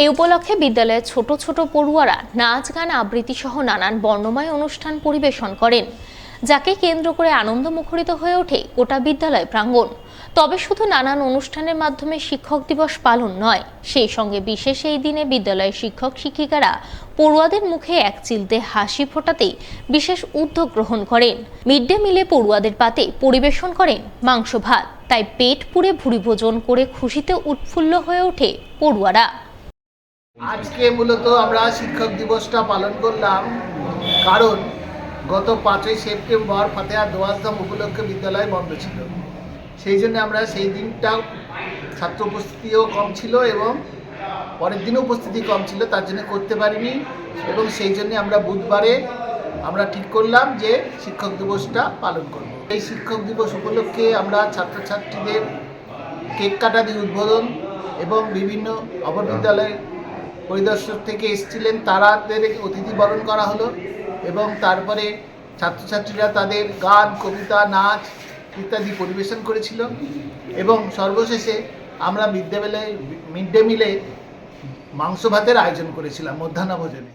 এই উপলক্ষে বিদ্যালয়ের ছোট ছোট পড়ুয়ারা নাচ গান আবৃত্তি সহ নানান বর্ণময় অনুষ্ঠান পরিবেশন করেন, যাকে কেন্দ্র করে আনন্দ মুখরিত হয়ে ওঠে গোটা বিদ্যালয় প্রাঙ্গণ। তবে শুধু নানান অনুষ্ঠানের মাধ্যমে শিক্ষক দিবস পালন নয়, সেই সঙ্গে বিশেষ এই দিনে বিদ্যালয়ের শিক্ষক শিক্ষিকারা পড়ুয়াদের মুখে এক চিলতে হাসি ফোটাতে বিশেষ উদ্যোগ গ্রহণ করেন। মিড ডে মিলে পড়ুয়াদের পাতে পরিবেশন করেন মাংস ভাত, তাই পেট পুড়ে ভুরি ভোজন করে খুশিতে উৎফুল্ল হয়ে ওঠে পড়ুয়ারা। আজকে মূলত আমরা শিক্ষক দিবসটা পালন করলাম। কারণ গত পাঁচই সেপ্টেম্বর ফাতেহা দোয়াজদাম উপলক্ষে বিদ্যালয় বন্ধ ছিল। সেই জন্য আমরা সেই দিনটা ছাত্র উপস্থিতিও কম ছিল এবং পরের দিনও উপস্থিতি কম ছিল, তার জন্য করতে পারিনি এবং সেই জন্য আমরা বুধবারে আমরা ঠিক করলাম যে শিক্ষক দিবসটা পালন করব। এই শিক্ষক দিবস উপলক্ষে আমরা ছাত্রছাত্রীদের কেক কাটা দিয়ে উদ্বোধন এবং বিভিন্ন অপর বিদ্যালয়ের পরিদর্শক থেকে এসেছিলেন, তারাদের অতিথি বরণ করা হলো এবং তারপরে ছাত্রছাত্রীরা তাদের গান, কবিতা, নাচ ইত্যাদি পরিবেশন করেছিল। এবং সর্বশেষে আমরা মিড ডে মিলে মিড ডে মিলে মাংস ভাতের আয়োজন করেছিলাম মধ্যাহ্ন ভোজনে।